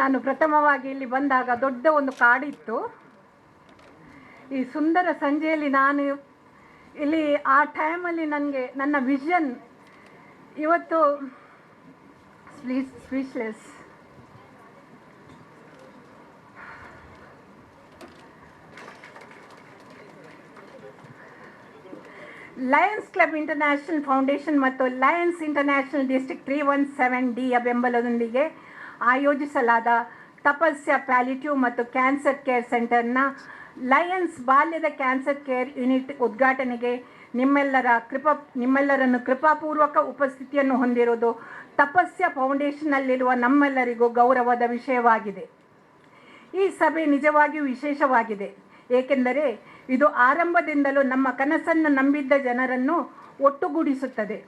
ನಾನು ಪ್ರಥಮವಾಗಿ ಇಲ್ಲಿ ಬಂದಾಗ ದೊಡ್ಡ ಒಂದು ಕಾಡಿತ್ತು. ಈ ಸುಂದರ ಸಂಜೆಯಲ್ಲಿ ನಾನು ಇಲ್ಲಿ ಆ ಟೈಮಲ್ಲಿ ನನಗೆ ನನ್ನ ವಿಷನ್ ಇವತ್ತು speechless Lions Club International Foundation ಮತ್ತು Lions International District three one seven ಡಿಯ ಬೆಂಬಲದೊಂದಿಗೆ ಆಯೋಜಿಸಲಾದ ತಪಸ್ಯ ಪ್ಯಾಲಿಟಿವ್ ಮತ್ತು ಕ್ಯಾನ್ಸರ್ ಕೇರ್ ಸೆಂಟರ್ನ ಲಯನ್ಸ್ ಬಾಲ್ಯದ ಕ್ಯಾನ್ಸರ್ ಕೇರ್ ಯೂನಿಟ್ ಉದ್ಘಾಟನೆಗೆ ನಿಮ್ಮೆಲ್ಲರ ಕೃಪ, ನಿಮ್ಮೆಲ್ಲರನ್ನು ಕೃಪಾಪೂರ್ವಕ ಉಪಸ್ಥಿತಿಯನ್ನು ಹೊಂದಿರುವುದು ತಪಸ್ಯ ಫೌಂಡೇಶನ್ನಲ್ಲಿರುವ ನಮ್ಮೆಲ್ಲರಿಗೂ ಗೌರವದ ವಿಷಯವಾಗಿದೆ. ಈ ಸಭೆ ನಿಜವಾಗಿಯೂ ವಿಶೇಷವಾಗಿದೆ. ಏಕೆಂದರೆ ಇದು ಆರಂಭದಿಂದಲೂ ನಮ್ಮ ಕನಸನ್ನು ನಂಬಿದ್ದ ಜನರನ್ನು ಒಟ್ಟುಗೂಡಿಸುತ್ತದೆ.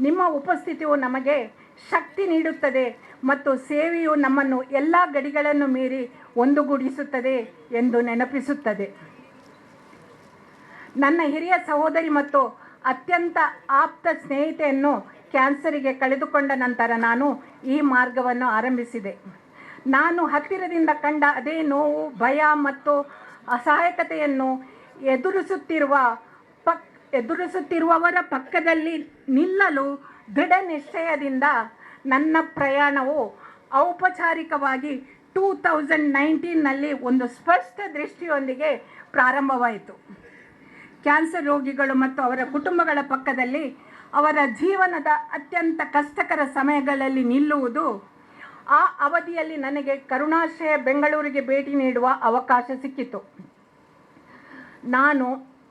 ನಿಮ್ಮ ಉಪಸ್ಥಿತಿಯು ನಮಗೆ ಶಕ್ತಿ ನೀಡುತ್ತದೆ ಮತ್ತು ಸೇವೆಯು ನಮ್ಮನ್ನು ಎಲ್ಲ ಗಡಿಗಳನ್ನು ಮೀರಿ ಒಂದುಗೂಡಿಸುತ್ತದೆ ಎಂದು ನೆನಪಿಸುತ್ತದೆ. ನನ್ನ ಹಿರಿಯ ಸಹೋದರಿ ಮತ್ತು ಅತ್ಯಂತ ಆಪ್ತ ಸ್ನೇಹಿತೆಯನ್ನು ಕ್ಯಾನ್ಸರಿಗೆ ಕಳೆದುಕೊಂಡ ನಂತರ ನಾನು ಈ ಮಾರ್ಗವನ್ನು ಆರಂಭಿಸಿದೆ. ನಾನು ಹತ್ತಿರದಿಂದ ಕಂಡ ಅದೇ ನೋವು, ಭಯ ಮತ್ತು ಅಸಹಾಯಕತೆಯನ್ನು ಎದುರಿಸುತ್ತಿರುವ ಪಕ್, ಎದುರಿಸುತ್ತಿರುವವರ ಪಕ್ಕದಲ್ಲಿ ನಿಲ್ಲಲು ದೃಢ ನಿಶ್ಚಯದಿಂದ ನನ್ನ ಪ್ರಯಾಣವು ಔಪಚಾರಿಕವಾಗಿ ಟೂ ತೌಸಂಡ್ ನೈನ್ಟೀನ್ನಲ್ಲಿ ಒಂದು ಸ್ಪಷ್ಟ ದೃಷ್ಟಿಯೊಂದಿಗೆ ಪ್ರಾರಂಭವಾಯಿತು. ಕ್ಯಾನ್ಸರ್ ರೋಗಿಗಳು ಮತ್ತು ಅವರ ಕುಟುಂಬಗಳ ಪಕ್ಕದಲ್ಲಿ ಅವರ ಜೀವನದ ಅತ್ಯಂತ ಕಷ್ಟಕರ ಸಮಯಗಳಲ್ಲಿ ನಿಲ್ಲುವುದು ಆ ಅವಧಿಯಲ್ಲಿ ನನಗೆ ಕರುಣಾಶ್ರಯ ಬೆಂಗಳೂರಿಗೆ ಭೇಟಿ ನೀಡುವ ಅವಕಾಶ ಸಿಕ್ಕಿತು. ನಾನು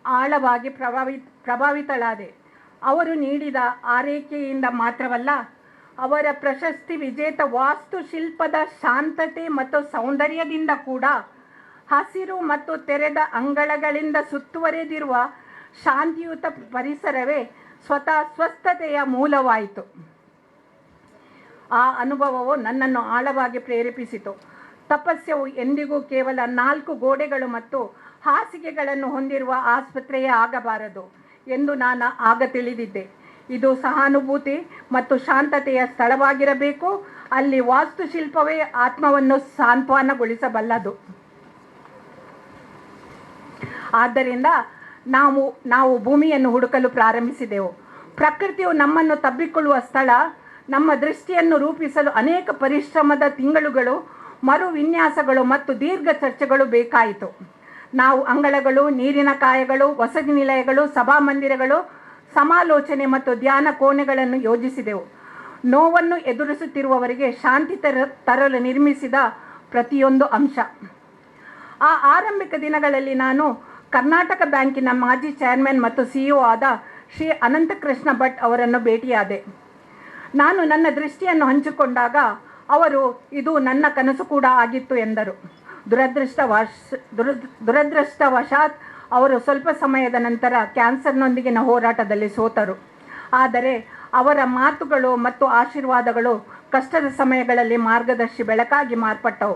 ಆಳವಾಗಿ ಪ್ರಭಾವಿ, ಪ್ರಭಾವಿತಳಾದೆ. ಅವರು ನೀಡಿದ ಆರೈಕೆಯಿಂದ ಮಾತ್ರವಲ್ಲ, ಅವರ ಪ್ರಶಸ್ತಿ ವಿಜೇತ ವಾಸ್ತುಶಿಲ್ಪದ ಶಾಂತತೆ ಮತ್ತು ಸೌಂದರ್ಯದಿಂದ ಕೂಡ ಹಸಿರು ಮತ್ತು ತೆರೆದ ಅಂಗಳಗಳಿಂದ ಸುತ್ತುವರೆದಿರುವ ಶಾಂತಿಯುತ ಪರಿಸರವೇ ಸ್ವತಃ ಸ್ವಸ್ಥತೆಯ ಮೂಲವಾಯಿತು. ಆ ಅನುಭವವು ನನ್ನನ್ನು ಆಳವಾಗಿ ಪ್ರೇರೇಪಿಸಿತು. ತಪಸ್ಯವು ಎಂದಿಗೂ ಕೇವಲ ನಾಲ್ಕು ಗೋಡೆಗಳು ಮತ್ತು ಹಾಸಿಗೆಗಳನ್ನು ಹೊಂದಿರುವ ಆಸ್ಪತ್ರೆಯೇ ಆಗಬಾರದು. ಎಂದು ನಾನು ಆಗ ತಿಳಿದಿದ್ದೆ. ಇದು ಸಹಾನುಭೂತಿ ಮತ್ತು ಶಾಂತತೆಯ ಸ್ಥಳವಾಗಿರಬೇಕು. ಅಲ್ಲಿ ವಾಸ್ತುಶಿಲ್ಪವೇ ಆತ್ಮವನ್ನು ಸಾಂತ್ವನಗೊಳಿಸಬಲ್ಲದು. ಆದ್ದರಿಂದ ನಾವು ನಾವು ಭೂಮಿಯನ್ನು ಹುಡುಕಲು ಪ್ರಾರಂಭಿಸಿದೆವು. ಪ್ರಕೃತಿಯು ನಮ್ಮನ್ನು ತಬ್ಬಿಕೊಳ್ಳುವ ಸ್ಥಳ, ನಮ್ಮ ದೃಷ್ಟಿಯನ್ನು ರೂಪಿಸಲು ಅನೇಕ ಪರಿಶ್ರಮದ ತಿಂಗಳುಗಳು ಮರು ವಿನ್ಯಾಸಗಳು ಮತ್ತು ದೀರ್ಘ ಚರ್ಚೆಗಳು ಬೇಕಾಯಿತು. ನಾವು ಅಂಗಳಗಳು, ನೀರಿನ ಕಾಯಗಳು, ವಸತಿ ನಿಲಯಗಳು, ಸಭಾ ಮಂದಿರಗಳು, ಸಮಾಲೋಚನೆ ಮತ್ತು ಧ್ಯಾನ ಕೋಣೆಗಳನ್ನು ಯೋಜಿಸಿದೆವು. ನೋವನ್ನು ಎದುರಿಸುತ್ತಿರುವವರಿಗೆ ಶಾಂತಿ ತರ, ತರಲು ನಿರ್ಮಿಸಿದ ಪ್ರತಿಯೊಂದು ಅಂಶ. ಆ ಆರಂಭಿಕ ದಿನಗಳಲ್ಲಿ ನಾನು ಕರ್ನಾಟಕ ಬ್ಯಾಂಕಿನ ಮಾಜಿ ಚೇರ್ಮನ್ ಮತ್ತು ಸಿಇಒ ಆದ ಶ್ರೀ ಅನಂತಕೃಷ್ಣ ಭಟ್ ಅವರನ್ನು ಭೇಟಿಯಾದೆ. ನಾನು ನನ್ನ ದೃಷ್ಟಿಯನ್ನು ಹಂಚಿಕೊಂಡಾಗ ಅವರು, ಇದು ನನ್ನ ಕನಸು ಕೂಡ ಆಗಿತ್ತು ಎಂದರು. ದುರದೃಷ್ಟವಶ, ದುರ, ದುರದೃಷ್ಟವಶಾತ್ ಅವರು ಸ್ವಲ್ಪ ಸಮಯದ ನಂತರ ಕ್ಯಾನ್ಸರ್ನೊಂದಿಗಿನ ಹೋರಾಟದಲ್ಲಿ ಸೋತರು. ಆದರೆ ಅವರ ಮಾತುಗಳು ಮತ್ತು ಆಶೀರ್ವಾದಗಳು ಕಷ್ಟದ ಸಮಯಗಳಲ್ಲಿ ಮಾರ್ಗದರ್ಶಿ ಬೆಳಕಾಗಿ ಮಾರ್ಪಟ್ಟವು.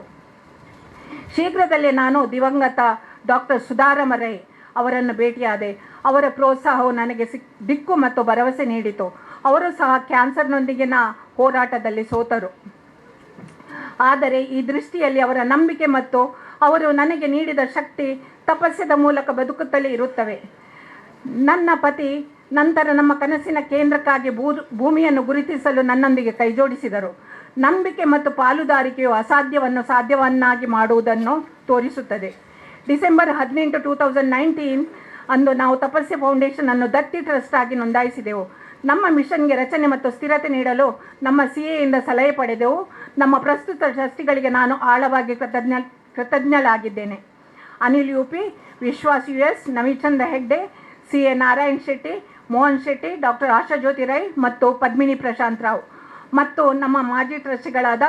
ಶೀಘ್ರದಲ್ಲೇ ನಾನು ದಿವಂಗತ ಡಾಕ್ಟರ್ ಸುಧಾರಮರೈ ಅವರನ್ನು ಭೇಟಿಯಾದೆ. ಅವರ ಪ್ರೋತ್ಸಾಹವು ನನಗೆ ಸಿಕ್, ದಿಕ್ಕು ಮತ್ತು ಭರವಸೆ ನೀಡಿತು. ಅವರು ಸಹ ಕ್ಯಾನ್ಸರ್ನೊಂದಿಗಿನ ಹೋರಾಟದಲ್ಲಿ ಸೋತರು. ಆದರೆ ಈ ದೃಷ್ಟಿಯಲ್ಲಿ ಅವರ ನಂಬಿಕೆ ಮತ್ತು ಅವರು ನನಗೆ ನೀಡಿದ ಶಕ್ತಿ ತಪಸ್ಸದ ಮೂಲಕ ಬದುಕುತ್ತಲೇ ಇರುತ್ತವೆ. ನನ್ನ ಪತಿ ನಂತರ ನಮ್ಮ ಕನಸಿನ ಕೇಂದ್ರಕ್ಕಾಗಿ ಭೂ ಭೂಮಿಯನ್ನು ಗುರುತಿಸಲು ನನ್ನೊಂದಿಗೆ ಕೈಜೋಡಿಸಿದರು. ನಂಬಿಕೆ ಮತ್ತು ಪಾಲುದಾರಿಕೆಯು ಅಸಾಧ್ಯವನ್ನು ಸಾಧ್ಯವನ್ನಾಗಿ ಮಾಡುವುದನ್ನು ತೋರಿಸುತ್ತದೆ. ಡಿಸೆಂಬರ್ ಹದಿನೆಂಟು, ಟೂ ತೌಸಂಡ್ ನೈನ್ಟೀನ್ ಅಂದು ನಾವು ತಪಸ್ಸೆ ಫೌಂಡೇಶನ್ ಅನ್ನು ದತ್ತಿ ಟ್ರಸ್ಟ್ ಆಗಿ ನೋಂದಾಯಿಸಿದೆವು. ನಮ್ಮ ಮಿಷನ್ಗೆ ರಚನೆ ಮತ್ತು ಸ್ಥಿರತೆ ನೀಡಲು ನಮ್ಮ ಸಿ ಎಯಿಂದ ಸಲಹೆ ಪಡೆದೆವು ನಮ್ಮ ಪ್ರಸ್ತುತ ಟ್ರಸ್ಟಿಗಳಿಗೆ ನಾನು ಆಳವಾಗಿ ಕೃತಜ್ಞ, ಕೃತಜ್ಞಳಾಗಿದ್ದೇನೆ. Anil U P, Vishwas U S Navichandra Hegde, C A Narayan Shetty, Mohan Shetty, doctor Asha Jyothi Rai ಮತ್ತು ಪದ್ಮಿನಿ ಪ್ರಶಾಂತ್ ರಾವ್. ಮತ್ತು ನಮ್ಮ ಮಾಜಿ ಟ್ರಸ್ಟಿಗಳಾದ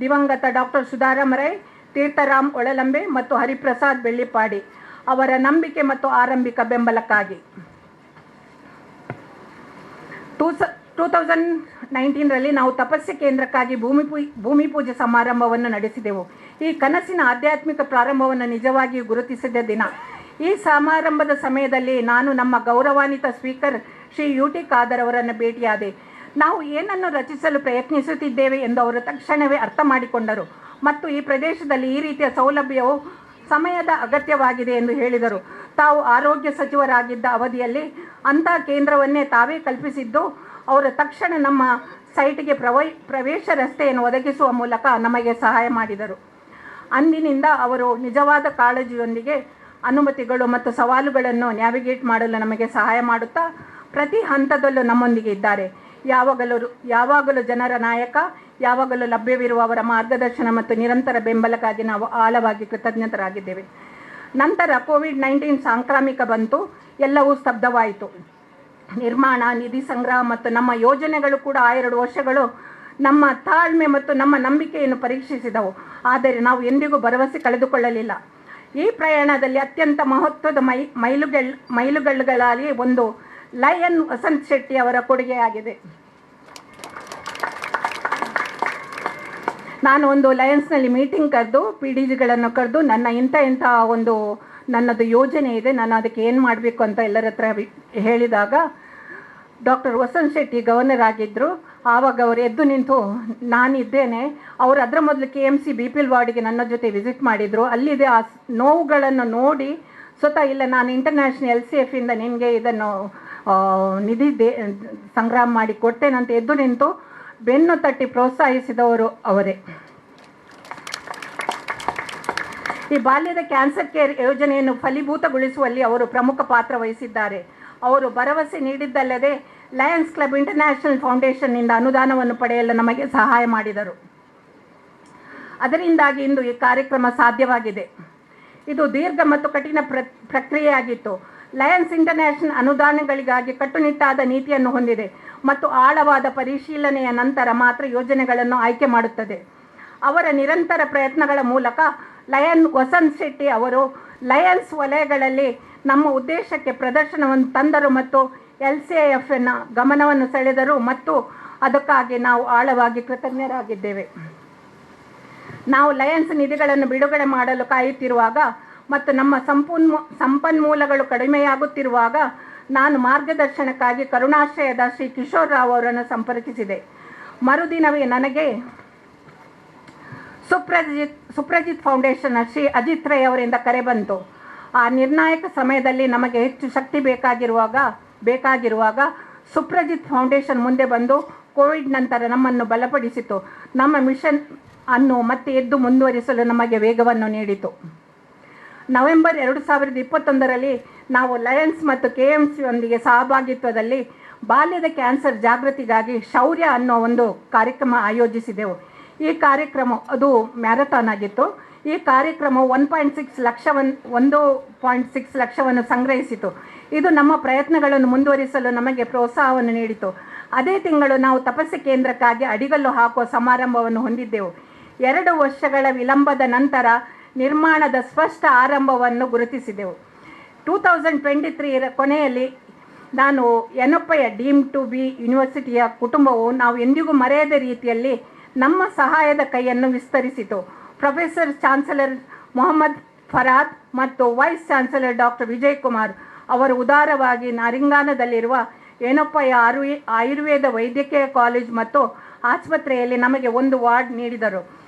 ದಿವಂಗತ ಡಾಕ್ಟರ್ ಸುಧಾರಾಮ ರೈ, ತೀರ್ಥರಾಮ್ ಒಳಲಂಬೆ ಮತ್ತು ಹರಿಪ್ರಸಾದ್ ಬೆಳ್ಳಿಪಾಡಿ ಅವರ ನಂಬಿಕೆ ಮತ್ತು ಆರಂಭಿಕ ಬೆಂಬಲಕ್ಕಾಗಿ. ಟೂ ಸ ಟೂ ತೌಸಂಡ್ ನೈನ್ಟೀನರಲ್ಲಿ ನಾವು ತಪಸ್ಯ ಕೇಂದ್ರಕ್ಕಾಗಿ ಭೂಮಿ ಪೂ ಭೂಮಿ ಪೂಜೆ ಸಮಾರಂಭವನ್ನು ನಡೆಸಿದೆವು. ಈ ಕನಸಿನ ಆಧ್ಯಾತ್ಮಿಕ ಪ್ರಾರಂಭವನ್ನು ನಿಜವಾಗಿಯೂ ಗುರುತಿಸಿದ ದಿನ. ಈ ಸಮಾರಂಭದ ಸಮಯದಲ್ಲಿ ನಾನು ನಮ್ಮ ಗೌರವಾನ್ವಿತ speaker Shri U T Khader ಅವರನ್ನು ಭೇಟಿಯಾದೆ. ನಾವು ಏನನ್ನು ರಚಿಸಲು ಪ್ರಯತ್ನಿಸುತ್ತಿದ್ದೇವೆ ಎಂದು ಅವರು ತಕ್ಷಣವೇ ಅರ್ಥ ಮಾಡಿಕೊಂಡರು ಮತ್ತು ಈ ಪ್ರದೇಶದಲ್ಲಿ ಈ ರೀತಿಯ ಸೌಲಭ್ಯವು ಸಮಯದ ಅಗತ್ಯವಾಗಿದೆ ಎಂದು ಹೇಳಿದರು. ತಾವು ಆರೋಗ್ಯ ಸಚಿವರಾಗಿದ್ದ ಅವಧಿಯಲ್ಲಿ ಅಂಥ ಕೇಂದ್ರವನ್ನೇ ತಾವೇ ಕಲ್ಪಿಸಿದ್ದು, ಅವರು ತಕ್ಷಣ ನಮ್ಮ ಸೈಟ್ಗೆ ಪ್ರವೈ, ಪ್ರವೇಶ ರಸ್ತೆಯನ್ನು ಒದಗಿಸುವ ಮೂಲಕ ನಮಗೆ ಸಹಾಯ ಮಾಡಿದರು. ಅಂದಿನಿಂದ ಅವರು ನಿಜವಾದ ಕಾಳಜಿಯೊಂದಿಗೆ ಅನುಮತಿಗಳು ಮತ್ತು ಸವಾಲುಗಳನ್ನು ನ್ಯಾವಿಗೇಟ್ ಮಾಡಲು ನಮಗೆ ಸಹಾಯ ಮಾಡುತ್ತಾ, ಪ್ರತಿ ಹಂತದಲ್ಲೂ ನಮ್ಮೊಂದಿಗೆ ಇದ್ದಾರೆ. ಯಾವಾಗಲೂ ಯಾವಾಗಲೂ ಜನರ ನಾಯಕ, ಯಾವಾಗಲೂ ಲಭ್ಯವಿರುವ ಅವರ ಮಾರ್ಗದರ್ಶನ ಮತ್ತು ನಿರಂತರ ಬೆಂಬಲಕ್ಕಾಗಿ ನಾವು ಆಳವಾಗಿ ಕೃತಜ್ಞತರಾಗಿದ್ದೇವೆ. ನಂತರ ಕೋವಿಡ್ ನೈನ್ಟೀನ್ ಸಾಂಕ್ರಾಮಿಕ ಬಂತು. ಎಲ್ಲವೂ ಸ್ತಬ್ಧವಾಯಿತು. ನಿರ್ಮಾಣ, ನಿಧಿ ಸಂಗ್ರಹ ಮತ್ತು ನಮ್ಮ ಯೋಜನೆಗಳು ಕೂಡ ಆ ಎರಡು ವರ್ಷಗಳು ನಮ್ಮ ತಾಳ್ಮೆ ಮತ್ತು ನಮ್ಮ ನಂಬಿಕೆಯನ್ನು ಪರೀಕ್ಷಿಸಿದವು. ಆದರೆ ನಾವು ಎಂದಿಗೂ ಭರವಸೆ ಕಳೆದುಕೊಳ್ಳಲಿಲ್ಲ. ಈ ಪ್ರಯಾಣದಲ್ಲಿ ಅತ್ಯಂತ ಮಹತ್ವದ ಮೈ ಮೈಲುಗಲ್ ಮೈಲುಗಲ್ಲುಗಳಲ್ಲಿ ಒಂದು ಲಯನ್ ವಸಂತ್ ಶೆಟ್ಟಿ ಅವರ ಕೊಡುಗೆಯಾಗಿದೆ. ನಾನು ಒಂದು ಲಯನ್ಸ್ನಲ್ಲಿ ಮೀಟಿಂಗ್ ಕರೆದು ಪಿ ಡಿ ಜಿಗಳನ್ನು ಕರೆದು, ನನ್ನ ಇಂಥ ಇಂಥ ಒಂದು ನನ್ನದು ಯೋಜನೆ ಇದೆ, ನಾನು ಅದಕ್ಕೆ ಏನು ಮಾಡಬೇಕು ಅಂತ ಎಲ್ಲರ ಹತ್ರ ಹೇಳಿದಾಗ ಡಾಕ್ಟರ್ ವಸಂತ್ ಶೆಟ್ಟಿ ಗವರ್ನರ್ ಆಗಿದ್ದರು ಆವಾಗ ಅವರು ಎದ್ದು ನಿಂತು, ನಾನಿದ್ದೇನೆ. ಅವರು ಅದರ ಮೊದಲು K M C B P L ವಾರ್ಡ್ಗೆ ನನ್ನ ಜೊತೆ ವಿಸಿಟ್ ಮಾಡಿದರು. ಅಲ್ಲಿದೆ ಆ ನೋವುಗಳನ್ನು ನೋಡಿ, ಸ್ವತಃ ಇಲ್ಲ, ನಾನು ಇಂಟರ್ನ್ಯಾಷನಲ್ ಎಲ್ ಸಿ ಎಫಿಂದ ನಿಮಗೆ ಇದನ್ನು ನಿಧಿ ದೇ, ಸಂಗ್ರಹ ಮಾಡಿ ಅಂತ ಎದ್ದು ನಿಂತು ಬೆನ್ನು ತಟ್ಟಿ ಪ್ರೋತ್ಸಾಹಿಸಿದವರು ಅವರೇ. ಈ ಬಾಲ್ಯದ ಕ್ಯಾನ್ಸರ್ ಕೇರ್ ಯೋಜನೆಯನ್ನು ಫಲೀಭೂತಗೊಳಿಸುವಲ್ಲಿ ಅವರು ಪ್ರಮುಖ ಪಾತ್ರ ವಹಿಸಿದ್ದಾರೆ. ಅವರು ಭರವಸೆ ನೀಡಿದ್ದಲ್ಲದೆ ಲಯನ್ಸ್ ಕ್ಲಬ್ ಇಂಟರ್ನ್ಯಾಷನಲ್ ಫೌಂಡೇಶನ್ನಿಂದ ಅನುದಾನವನ್ನು ಪಡೆಯಲು ನಮಗೆ ಸಹಾಯ ಮಾಡಿದರು. ಅದರಿಂದಾಗಿ ಇಂದು ಈ ಕಾರ್ಯಕ್ರಮ ಸಾಧ್ಯವಾಗಿದೆ. ಇದು ದೀರ್ಘ ಮತ್ತು ಕಠಿಣ ಪ್ರ, ಪ್ರಕ್ರಿಯೆಯಾಗಿತ್ತು. ಲಯನ್ಸ್ ಇಂಟರ್ನ್ಯಾಷನಲ್ ಅನುದಾನಗಳಿಗಾಗಿ ಕಟ್ಟುನಿಟ್ಟಾದ ನೀತಿಯನ್ನು ಹೊಂದಿದೆ ಮತ್ತು ಆಳವಾದ ಪರಿಶೀಲನೆಯ ನಂತರ ಮಾತ್ರ ಯೋಜನೆಗಳನ್ನು ಆಯ್ಕೆ ಮಾಡುತ್ತದೆ. ಅವರ ನಿರಂತರ ಪ್ರಯತ್ನಗಳ ಮೂಲಕ ಲಯನ್ ವಸಂತ್ ಶೆಟ್ಟಿ ಅವರು ಲಯನ್ಸ್ ವಲಯಗಳಲ್ಲಿ ನಮ್ಮ ಉದ್ದೇಶಕ್ಕೆ ಪ್ರದರ್ಶನವನ್ನು ತಂದರು ಮತ್ತು ಎಲ್ ಸಿ ಎಫ್ನ ಗಮನವನ್ನು ಸೆಳೆದರು ಮತ್ತು ಅದಕ್ಕಾಗಿ ನಾವು ಆಳವಾಗಿ ಕೃತಜ್ಞರಾಗಿದ್ದೇವೆ. ನಾವು ಲಯನ್ಸ್ ನಿಧಿಗಳನ್ನು ಬಿಡುಗಡೆ ಮಾಡಲು ಕಾಯುತ್ತಿರುವಾಗ ಮತ್ತು ನಮ್ಮ ಸಂಪನ್ಮೂ, ಸಂಪನ್ಮೂಲಗಳು ಕಡಿಮೆಯಾಗುತ್ತಿರುವಾಗ ನಾನು ಮಾರ್ಗದರ್ಶನಕ್ಕಾಗಿ ಕರುಣಾಶ್ರಯದ ಶ್ರೀ ಕಿಶೋರ್ ರಾವ್ ಅವರನ್ನು ಸಂಪರ್ಕಿಸಿದೆ. ಮರುದಿನವೇ ನನಗೆ ಸುಪ್ರಜಿತ್ ಸುಪ್ರಜಿತ್ ಫೌಂಡೇಶನ್ನ ಶ್ರೀ ಅಜಿತ್ ರೈ ಅವರಿಂದ ಕರೆ ಬಂತು. ಆ ನಿರ್ಣಾಯಕ ಸಮಯದಲ್ಲಿ ನಮಗೆ ಹೆಚ್ಚು ಶಕ್ತಿ ಬೇಕಾಗಿರುವಾಗ ಬೇಕಾಗಿರುವಾಗ ಸುಪ್ರಜಿತ್ ಫೌಂಡೇಶನ್ ಮುಂದೆ ಬಂದು ಕೋವಿಡ್ ನಂತರ ನಮ್ಮನ್ನು ಬಲಪಡಿಸಿತು. ನಮ್ಮ ಮಿಷನ್ ಅನ್ನು ಮತ್ತೆ ಎದ್ದು ಮುಂದುವರಿಸಲು ನಮಗೆ ವೇಗವನ್ನು ನೀಡಿತು. ನವೆಂಬರ್ ಎರಡು ಸಾವಿರದ ಇಪ್ಪತ್ತೊಂದರಲ್ಲಿ ನಾವು ಲಯನ್ಸ್ ಮತ್ತು ಕೆ ಎಂ ಸಿಯೊಂದಿಗೆ ಸಹಭಾಗಿತ್ವದಲ್ಲಿ ಬಾಲ್ಯದ ಕ್ಯಾನ್ಸರ್ ಜಾಗೃತಿಗಾಗಿ ಶೌರ್ಯ ಅನ್ನೋ ಒಂದು ಕಾರ್ಯಕ್ರಮ ಆಯೋಜಿಸಿದೆವು. ಈ ಕಾರ್ಯಕ್ರಮ, ಅದು ಮ್ಯಾರಥಾನ್ ಆಗಿತ್ತು. ಈ ಕಾರ್ಯಕ್ರಮ ಒನ್ ಪಾಯಿಂಟ್ ಸಿಕ್ಸ್ ಲಕ್ಷವನ್ನು ಒಂದು ಪಾಯಿಂಟ್ ಸಿಕ್ಸ್ ಲಕ್ಷವನ್ನು ಸಂಗ್ರಹಿಸಿತು. ಇದು ನಮ್ಮ ಪ್ರಯತ್ನಗಳನ್ನು ಮುಂದುವರಿಸಲು ನಮಗೆ ಪ್ರೋತ್ಸಾಹವನ್ನು ನೀಡಿತು. ಅದೇ ತಿಂಗಳು ನಾವು ತಪಸ್ಸು ಕೇಂದ್ರಕ್ಕಾಗಿ ಅಡಿಗಲ್ಲು ಹಾಕುವ ಸಮಾರಂಭವನ್ನು ಹೊಂದಿದ್ದೆವು. ಎರಡು ವರ್ಷಗಳ ವಿಳಂಬದ ನಂತರ ನಿರ್ಮಾಣದ ಸ್ಪಷ್ಟ ಆರಂಭವನ್ನು ಗುರುತಿಸಿದೆವು. ಟೂ ತೌಸಂಡ್ ಟ್ವೆಂಟಿ ತ್ರೀ ಕೊನೆಯಲ್ಲಿ ನಾನು ಎನೊಪ್ಪಯ ಡೀಮ್ ಟು ಬಿ ಯೂನಿವರ್ಸಿಟಿಯ ಕುಟುಂಬವು ನಾವು ಎಂದಿಗೂ ಮರೆಯದ ರೀತಿಯಲ್ಲಿ ನಮ್ಮ ಸಹಾಯದ ಕೈಯನ್ನು ವಿಸ್ತರಿಸಿತು. ಪ್ರೊಫೆಸರ್ ಚಾನ್ಸಲರ್ ಮೊಹಮ್ಮದ್ ಫರಾದ್ ಮತ್ತು vice chancellor doctor Vijay Kumar ಅವರು ಉದಾರವಾಗಿ ನಾರಿಂಗಾನದಲ್ಲಿರುವ ಏನಪ್ಪಯ್ಯ ಆರು ಆಯುರ್ವೇದ ವೈದ್ಯಕೀಯ ಕಾಲೇಜ್ ಮತ್ತು ಆಸ್ಪತ್ರೆಯಲ್ಲಿ ನಮಗೆ ಒಂದು ವಾರ್ಡ್ ನೀಡಿದರು.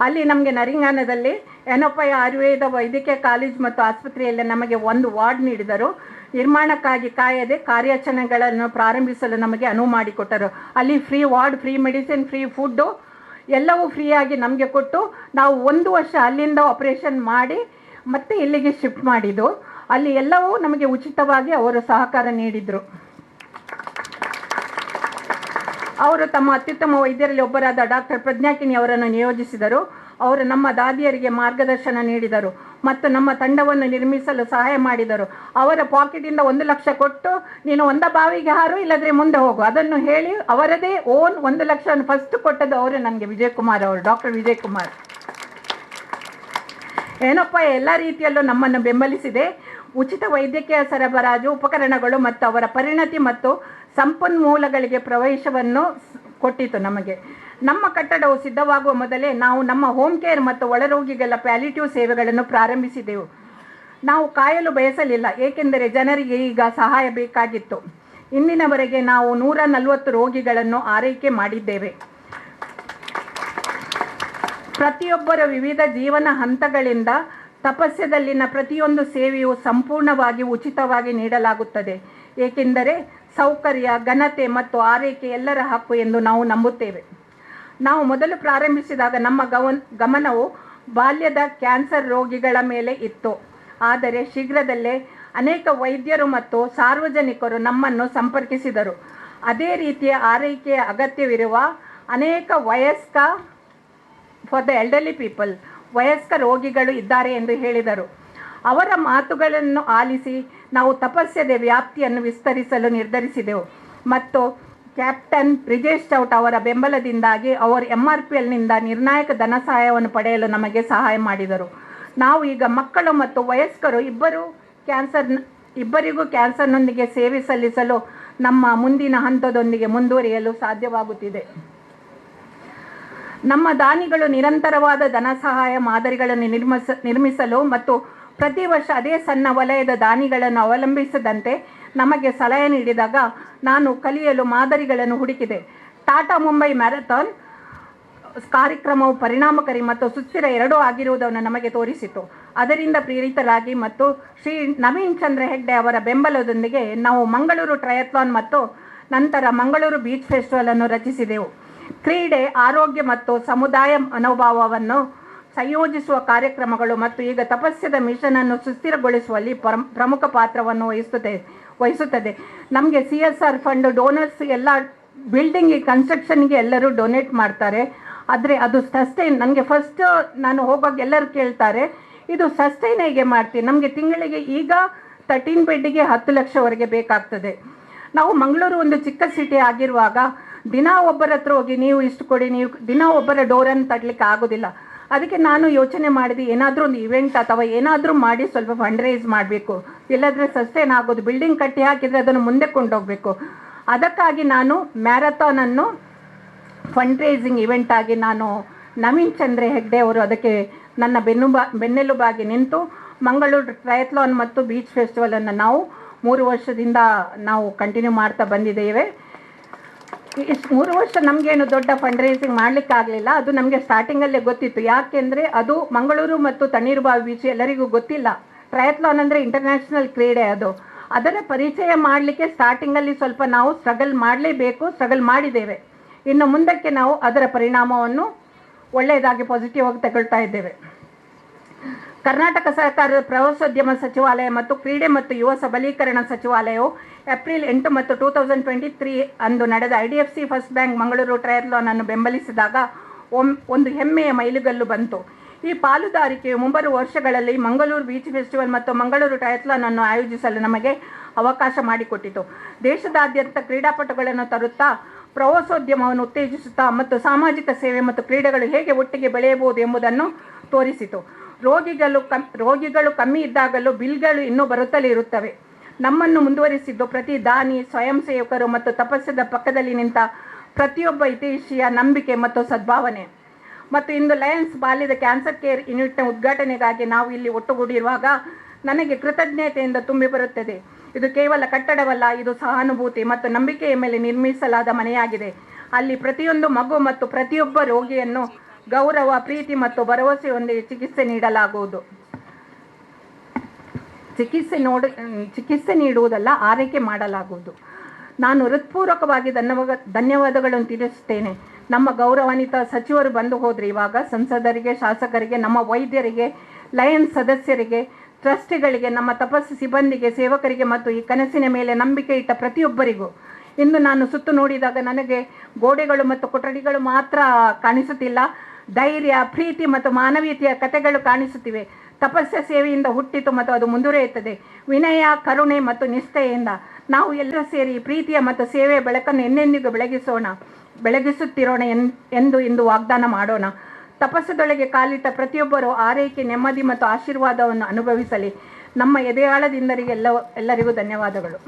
ಅಲ್ಲಿ ನಮಗೆ ನರಿಂಗಾನದಲ್ಲಿ ಎನೊಪ್ಪಯ ಆಯುರ್ವೇದ ವೈದ್ಯಕೀಯ ಕಾಲೇಜ್ ಮತ್ತು ಆಸ್ಪತ್ರೆಯಲ್ಲಿ ನಮಗೆ ಒಂದು ವಾರ್ಡ್ ನೀಡಿದರು. ನಿರ್ಮಾಣಕ್ಕಾಗಿ ಕಾಯದೆ ಕಾರ್ಯಾಚರಣೆಗಳನ್ನು ಪ್ರಾರಂಭಿಸಲು ನಮಗೆ ಅನುವು ಮಾಡಿಕೊಟ್ಟರು. ಅಲ್ಲಿ free ward, free medicine, free food ಎಲ್ಲವೂ ಫ್ರೀಯಾಗಿ ನಮಗೆ ಕೊಟ್ಟು ನಾವು ಒಂದು ವರ್ಷ ಅಲ್ಲಿಂದ ಆಪರೇಷನ್ ಮಾಡಿ ಮತ್ತೆ ಇಲ್ಲಿಗೆ ಶಿಫ್ಟ್ ಮಾಡಿದ್ದು. ಅಲ್ಲಿ ಎಲ್ಲವೂ ನಮಗೆ ಉಚಿತವಾಗಿ ಅವರು ಸಹಕಾರ ನೀಡಿದರು. ಅವರು ತಮ್ಮ ಅತ್ಯುತ್ತಮ ವೈದ್ಯರಲ್ಲಿ ಒಬ್ಬರಾದ ಡಾಕ್ಟರ್ ಪ್ರಜ್ಞಾಕಿನಿ ಅವರನ್ನು ನಿಯೋಜಿಸಿದರು. ಅವರು ನಮ್ಮ ದಾದಿಯರಿಗೆ ಮಾರ್ಗದರ್ಶನ ನೀಡಿದರು ಮತ್ತು ನಮ್ಮ ತಂಡವನ್ನು ನಿರ್ಮಿಸಲು ಸಹಾಯ ಮಾಡಿದರು. ಅವರ ಪಾಕೆಟಿಂದ ಒಂದು ಲಕ್ಷ ಕೊಟ್ಟು, ನೀನು ಒಂದ ಬಾವಿಗೆ ಹಾರು, ಇಲ್ಲದ್ರೆ ಮುಂದೆ ಹೋಗು. ಅದನ್ನು ಹೇಳಿ ಅವರದೇ ಓನ್ ಒಂದು ಲಕ್ಷವನ್ನು ಫಸ್ಟ್ ಕೊಟ್ಟದ್ದು ಅವರು ನನಗೆ ವಿಜಯ್ ಕುಮಾರ್ ಅವರು, ಡಾಕ್ಟರ್ ವಿಜಯ್ ಕುಮಾರ್ ಏನಪ್ಪ, ಎಲ್ಲ ರೀತಿಯಲ್ಲೂ ನಮ್ಮನ್ನು ಬೆಂಬಲಿಸಿದೆ. ಉಚಿತ ವೈದ್ಯಕೀಯ ಸರಬರಾಜು, ಉಪಕರಣಗಳು ಮತ್ತು ಅವರ ಪರಿಣತಿ ಮತ್ತು ಸಂಪನ್ಮೂಲಗಳಿಗೆ ಪ್ರವೇಶವನ್ನು ಕೊಟ್ಟಿತು ನಮಗೆ. ನಮ್ಮ ಕಟ್ಟಡವು ಸಿದ್ಧವಾಗುವ ಮೊದಲೇ ನಾವು ನಮ್ಮ ಹೋಮ್ ಕೇರ್ ಮತ್ತು ಒಳರೋಗಿಗಳ ಪ್ಯಾಲಿಟಿವ್ ಸೇವೆಗಳನ್ನು ಪ್ರಾರಂಭಿಸಿದೆವು. ನಾವು ಕಾಯಲು ಬಯಸಲಿಲ್ಲ, ಏಕೆಂದರೆ ಜನರಿಗೆ ಈಗ ಸಹಾಯ ಬೇಕಾಗಿತ್ತು. ಇಂದಿನವರೆಗೆ ನಾವು ನೂರ ನಲವತ್ತು ರೋಗಿಗಳನ್ನು ಆರೈಕೆ ಮಾಡಿದ್ದೇವೆ. ಪ್ರತಿಯೊಬ್ಬರ ವಿವಿಧ ಜೀವನ ಹಂತಗಳಿಂದ ತಪಸ್ಯದಲ್ಲಿನ ಪ್ರತಿಯೊಂದು ಸೇವೆಯು ಸಂಪೂರ್ಣವಾಗಿ ಉಚಿತವಾಗಿ ನೀಡಲಾಗುತ್ತದೆ. ಏಕೆಂದರೆ ಸೌಕರ್ಯ, ಘನತೆ ಮತ್ತು ಆರೈಕೆ ಎಲ್ಲರ ಹಕ್ಕು ಎಂದು ನಾವು ನಂಬುತ್ತೇವೆ. ನಾವು ಮೊದಲು ಪ್ರಾರಂಭಿಸಿದಾಗ ನಮ್ಮ ಗವನ್, ಗಮನವು ಬಾಲ್ಯದ ಕ್ಯಾನ್ಸರ್ ರೋಗಿಗಳ ಮೇಲೆ ಇತ್ತು. ಆದರೆ ಶೀಘ್ರದಲ್ಲೇ ಅನೇಕ ವೈದ್ಯರು ಮತ್ತು ಸಾರ್ವಜನಿಕರು ನಮ್ಮನ್ನು ಸಂಪರ್ಕಿಸಿದರು. ಅದೇ ರೀತಿಯ ಆರೈಕೆಯ ಅಗತ್ಯವಿರುವ ಅನೇಕ ವಯಸ್ಕ ಫಾರ್ ದ ಎಲ್ಡರ್ಲಿ ಪೀಪಲ್ ವಯಸ್ಕ ರೋಗಿಗಳು ಇದ್ದಾರೆ ಎಂದು ಹೇಳಿದರು. ಅವರ ಮಾತುಗಳನ್ನು ಆಲಿಸಿ ನಾವು ತಪಸ್ಯದ ವ್ಯಾಪ್ತಿಯನ್ನು ವಿಸ್ತರಿಸಲು ನಿರ್ಧರಿಸಿದೆವು. ಮತ್ತು ಕ್ಯಾಪ್ಟನ್ ಬ್ರಿಜೇಶ್ ಚೌಟ್ ಅವರ ಬೆಂಬಲದಿಂದಾಗಿ ಅವರು ಎಂ ಆರ್ ಪಿ ಎಲ್ನಿಂದ ನಿರ್ಣಾಯಕ ಧನ ಸಹಾಯವನ್ನು ಪಡೆಯಲು ನಮಗೆ ಸಹಾಯ ಮಾಡಿದರು. ನಾವು ಈಗ ಮಕ್ಕಳು ಮತ್ತು ವಯಸ್ಕರು ಇಬ್ಬರು ಕ್ಯಾನ್ಸರ್, ಇಬ್ಬರಿಗೂ ಕ್ಯಾನ್ಸರ್ನೊಂದಿಗೆ ಸೇವೆ ಸಲ್ಲಿಸಲು ನಮ್ಮ ಮುಂದಿನ ಹಂತದೊಂದಿಗೆ ಮುಂದುವರಿಯಲು ಸಾಧ್ಯವಾಗುತ್ತಿದೆ. ನಮ್ಮ ದಾನಿಗಳು ನಿರಂತರವಾದ ಧನ ಸಹಾಯ ಮಾದರಿಗಳನ್ನು ನಿರ್ಮಿಸ, ನಿರ್ಮಿಸಲು ಮತ್ತು ಪ್ರತಿ ವರ್ಷ ಅದೇ ಸಣ್ಣ ವಲಯದ ದಾನಿಗಳನ್ನು ಅವಲಂಬಿಸದಂತೆ ನಮಗೆ ಸಲಹೆ ನೀಡಿದಾಗ ನಾನು ಕಲಿಯಲು ಮಾದರಿಗಳನ್ನು ಹುಡುಕಿದೆ. ಟಾಟಾ ಮುಂಬೈ ಮ್ಯಾರಥಾನ್ ಕಾರ್ಯಕ್ರಮವು ಪರಿಣಾಮಕಾರಿ ಮತ್ತು ಸುಸ್ಥಿರ ಎರಡೂ ಆಗಿರುವುದನ್ನು ನಮಗೆ ತೋರಿಸಿತು. ಅದರಿಂದ ಪ್ರೇರಿತರಾಗಿ ಮತ್ತು ಶ್ರೀ ನವೀನ್ ಚಂದ್ರ ಹೆಗ್ಡೆ ಅವರ ಬೆಂಬಲದೊಂದಿಗೆ ನಾವು ಮಂಗಳೂರು ಟ್ರಯಥ್ಲಾನ್ ಮತ್ತು ನಂತರ ಮಂಗಳೂರು ಬೀಚ್ ಫೆಸ್ಟಿವಲ್ ಅನ್ನು ರಚಿಸಿದೆವು. ಕ್ರೀಡೆ, ಆರೋಗ್ಯ ಮತ್ತು ಸಮುದಾಯ ಮನೋಭಾವವನ್ನು ಸಂಯೋಜಿಸುವ ಕಾರ್ಯಕ್ರಮಗಳು ಮತ್ತು ಈಗ ತಪಸ್ಯದ ಮಿಷನ್ ಅನ್ನು ಸುಸ್ಥಿರಗೊಳಿಸುವಲ್ಲಿ ಪರಂ, ಪ್ರಮುಖ ಪಾತ್ರವನ್ನು ವಹಿಸುತ್ತದೆ ವಹಿಸುತ್ತದೆ. ನಮಗೆ C S R fund donors ಎಲ್ಲ ಬಿಲ್ಡಿಂಗ್ ಕನ್ಸ್ಟ್ರಕ್ಷನ್ಗೆ ಎಲ್ಲರೂ ಡೊನೇಟ್ ಮಾಡ್ತಾರೆ. ಆದರೆ ಅದು ಸಸ್ಟೈನ್, ನನಗೆ ಫಸ್ಟ್ ನಾನು ಹೋಗುವಾಗ ಎಲ್ಲರೂ ಕೇಳ್ತಾರೆ, ಇದು ಸಸ್ಟೈನ್ ಹೇಗೆ ಮಾಡ್ತೀವಿ ನಮಗೆ ತಿಂಗಳಿಗೆ ಈಗ ತರ್ಟೀನ್ ಬೆಡ್ಡಿಗೆ ಹತ್ತು ಲಕ್ಷವರೆಗೆ ಬೇಕಾಗ್ತದೆ. ನಾವು ಮಂಗಳೂರು ಒಂದು ಚಿಕ್ಕ ಸಿಟಿ ಆಗಿರುವಾಗ ದಿನ ಒಬ್ಬರ ಹತ್ರ ಹೋಗಿ ನೀವು ಇಷ್ಟು ಕೊಡಿ, ನೀವು ದಿನ ಒಬ್ಬರ ಡೋರನ್ನು ತಡ್ಲಿಕ್ಕೆ ಆಗೋದಿಲ್ಲ. ಅದಕ್ಕೆ ನಾನು ಯೋಚನೆ ಮಾಡಿದೆ, ಏನಾದರೂ ಒಂದು ಇವೆಂಟ್ ಅಥವಾ ಏನಾದರೂ ಮಾಡಿ ಸ್ವಲ್ಪ ಫಂಡ್ ರೈಸ್ ಮಾಡಬೇಕು. ಇಲ್ಲದ್ರೆ ಸಸ್ಟೈನ್ ಆಗೋದು ಬಿಲ್ಡಿಂಗ್ ಕಟ್ಟಿ ಹಾಕಿದರೆ ಅದನ್ನು ಮುಂದೆ ಕೊಂಡೋಗಬೇಕು. ಅದಕ್ಕಾಗಿ ನಾನು ಮ್ಯಾರಥಾನನ್ನು ಫಂಡ್ ರೈಸಿಂಗ್ ಇವೆಂಟ್ ಆಗಿ ನಾನು ನವೀನ್ ಚಂದ್ರ ಹೆಗ್ಡೆ ಅವರು ಅದಕ್ಕೆ ನನ್ನ ಬೆನ್ನುಬಾ ಬೆನ್ನೆಲುಬಾಗಿ ನಿಂತು ಮಂಗಳೂರು ಟ್ರಯತ್ಲಾನ್ ಮತ್ತು ಬೀಚ್ ಫೆಸ್ಟಿವಲನ್ನು ನಾವು ಮೂರು ವರ್ಷದಿಂದ ನಾವು ಕಂಟಿನ್ಯೂ ಮಾಡ್ತಾ ಬಂದಿದ್ದೇವೆ. ಇಷ್ಟು ಮೂರು ವರ್ಷ ನಮಗೇನು ದೊಡ್ಡ ಫಂಡ್ ರೈಸಿಂಗ್ ಮಾಡಲಿಕ್ಕಾಗಲಿಲ್ಲ ಅದು ನಮಗೆ ಸ್ಟಾರ್ಟಿಂಗಲ್ಲೇ ಗೊತ್ತಿತ್ತು. ಯಾಕೆಂದರೆ ಅದು ಮಂಗಳೂರು ಮತ್ತು ತಣ್ಣೀರುಬಾವಿ ಬೀಚ್ ಎಲ್ಲರಿಗೂ ಗೊತ್ತಿಲ್ಲ. ಟ್ರಯತ್ಲಾನ್ ಅಂದರೆ ಇಂಟರ್ನ್ಯಾಷನಲ್ ಕ್ರೀಡೆ ಅದು. ಅದರ ಪರಿಚಯ ಮಾಡಲಿಕ್ಕೆ ಸ್ಟಾರ್ಟಿಂಗಲ್ಲಿ ಸ್ವಲ್ಪ ನಾವು ಸ್ಟ್ರಗಲ್ ಮಾಡಲೇಬೇಕು ಸ್ಟ್ರಗಲ್ ಮಾಡಿದ್ದೇವೆ. ಇನ್ನು ಮುಂದಕ್ಕೆ ನಾವು ಅದರ ಪರಿಣಾಮವನ್ನು ಒಳ್ಳೆಯದಾಗಿ ಪಾಸಿಟಿವ್ ಆಗಿ ತಗೊಳ್ತಾ ಇದ್ದೇವೆ. ಕರ್ನಾಟಕ ಸರ್ಕಾರದ ಪ್ರವಾಸೋದ್ಯಮ ಸಚಿವಾಲಯ ಮತ್ತು ಕ್ರೀಡೆ ಮತ್ತು ಯುವ ಸಬಲೀಕರಣ ಸಚಿವಾಲಯವು ಏಪ್ರಿಲ್ ಎಂಟು ಮತ್ತು ಟೂ ತೌಸಂಡ್ ಟ್ವೆಂಟಿ ತ್ರೀ ಅಂದು ನಡೆದ I D F C first bank Mangaluru triathlon ಅನ್ನು ಬೆಂಬಲಿಸಿದಾಗ ಒಂದು ಹೆಮ್ಮೆಯ ಮೈಲುಗಲ್ಲು ಬಂತು. ಈ ಪಾಲುದಾರಿಕೆಯು ಮುಂಬರುವ ವರ್ಷಗಳಲ್ಲಿ ಮಂಗಳೂರು ಬೀಚ್ ಫೆಸ್ಟಿವಲ್ ಮತ್ತು ಮಂಗಳೂರು ಟ್ರಯತ್ಲಾನ್ ಅನ್ನು ಆಯೋಜಿಸಲು ನಮಗೆ ಅವಕಾಶ ಮಾಡಿಕೊಟ್ಟಿತು. ದೇಶದಾದ್ಯಂತ ಕ್ರೀಡಾಪಟುಗಳನ್ನು ತರುತ್ತಾ ಪ್ರವಾಸೋದ್ಯಮವನ್ನು ಉತ್ತೇಜಿಸುತ್ತಾ ಮತ್ತು ಸಾಮಾಜಿಕ ಸೇವೆ ಮತ್ತು ಕ್ರೀಡೆಗಳು ಹೇಗೆ ಒಟ್ಟಿಗೆ ಬೆಳೆಯಬಹುದು ಎಂಬುದನ್ನು ತೋರಿಸಿತು. ರೋಗಿಗಳು ಕಮ್ ರೋಗಿಗಳು ಕಮ್ಮಿ ಇದ್ದಾಗಲೂ ಬಿಲ್ಗಳು ಇನ್ನೂ ಬರುತ್ತಲೇ ಇರುತ್ತವೆ. ನಮ್ಮನ್ನು ಮುಂದುವರಿಸಿದ್ದು ಪ್ರತಿ ದಾನಿ, ಸ್ವಯಂ ಸೇವಕರು ಮತ್ತು ತಪಸ್ಸದ ಪಕ್ಕದಲ್ಲಿ ನಿಂತ ಪ್ರತಿಯೊಬ್ಬ ಹಿತೈಷಿಯ ನಂಬಿಕೆ ಮತ್ತು ಸದ್ಭಾವನೆ. ಮತ್ತು ಇಂದು ಲಯನ್ಸ್ ಬಾಲ್ಯದ ಕ್ಯಾನ್ಸರ್ ಕೇರ್ ಯೂನಿಟ್ನ ಉದ್ಘಾಟನೆಗಾಗಿ ನಾವು ಇಲ್ಲಿ ಒಟ್ಟುಗೂಡಿರುವಾಗ ನನಗೆ ಕೃತಜ್ಞತೆಯಿಂದ ತುಂಬಿ ಬರುತ್ತದೆ. ಇದು ಕೇವಲ ಕಟ್ಟಡವಲ್ಲ, ಇದು ಸಹಾನುಭೂತಿ ಮತ್ತು ನಂಬಿಕೆಯ ಮೇಲೆ ನಿರ್ಮಿಸಲಾದ ಮನೆಯಾಗಿದೆ. ಅಲ್ಲಿ ಪ್ರತಿಯೊಂದು ಮಗು ಮತ್ತು ಪ್ರತಿಯೊಬ್ಬ ರೋಗಿಯನ್ನು ಗೌರವ, ಪ್ರೀತಿ ಮತ್ತು ಭರವಸೆಯೊಂದಿಗೆ ಚಿಕಿತ್ಸೆ ನೀಡಲಾಗುವುದು. ಚಿಕಿತ್ಸೆ ನೋಡಿ, ಚಿಕಿತ್ಸೆ ನೀಡುವುದಲ್ಲ, ಆರೈಕೆ ಮಾಡಲಾಗುವುದು. ನಾನು ಹೃತ್ಪೂರ್ವಕವಾಗಿ ಧನ್ಯವಾದ, ಧನ್ಯವಾದಗಳನ್ನು ತಿಳಿಸುತ್ತೇನೆ. ನಮ್ಮ ಗೌರವಾನ್ವಿತ ಸಚಿವರು ಬಂದು ಹೋದ್ರೆ ಇವಾಗ ಸಂಸದರಿಗೆ, ಶಾಸಕರಿಗೆ, ನಮ್ಮ ವೈದ್ಯರಿಗೆ ಲಯನ್ಸ್ ಸದಸ್ಯರಿಗೆ, ಟ್ರಸ್ಟಿಗಳಿಗೆ, ನಮ್ಮ ತಪಸ್ಸು ಸಿಬ್ಬಂದಿಗೆ, ಸೇವಕರಿಗೆ ಮತ್ತು ಈ ಕನಸಿನ ಮೇಲೆ ನಂಬಿಕೆ ಇಟ್ಟ ಪ್ರತಿಯೊಬ್ಬರಿಗೂ. ಇಂದು ನಾನು ಸುತ್ತು ನೋಡಿದಾಗ ನನಗೆ ಗೋಡೆಗಳು ಮತ್ತು ಕೊಠಡಿಗಳು ಮಾತ್ರ ಕಾಣಿಸುತ್ತಿಲ್ಲ. ಧೈರ್ಯ, ಪ್ರೀತಿ ಮತ್ತು ಮಾನವೀಯತೆಯ ಕಥೆಗಳು ಕಾಣಿಸುತ್ತಿವೆ. ತಪಸ್ಸ ಸೇವೆಯಿಂದ ಹುಟ್ಟಿತು ಮತ್ತು ಅದು ಮುಂದುವರಿಯುತ್ತದೆ. ವಿನಯ, ಕರುಣೆ ಮತ್ತು ನಿಷ್ಠೆಯಿಂದ ನಾವು ಎಲ್ಲರೂ ಸೇರಿ ಪ್ರೀತಿಯ ಮತ್ತು ಸೇವೆಯ ಬೆಳಕನ್ನು ಎಂದೆಂದಿಗೂ ಬೆಳಗಿಸೋಣ, ಬೆಳಗಿಸುತ್ತಿರೋಣ ಎನ್, ಎಂದು ಇಂದು ವಾಗ್ದಾನ ಮಾಡೋಣ. ತಪಸ್ಸದೊಳಗೆ ಕಾಲಿಟ್ಟ ಪ್ರತಿಯೊಬ್ಬರೂ ಆರೈಕೆ, ನೆಮ್ಮದಿ ಮತ್ತು ಆಶೀರ್ವಾದವನ್ನು ಅನುಭವಿಸಲಿ. ನಮ್ಮ ಎದೆಯಾಳದಿಂದರಿಗೆ ಎಲ್ಲ ಎಲ್ಲರಿಗೂ ಧನ್ಯವಾದಗಳು.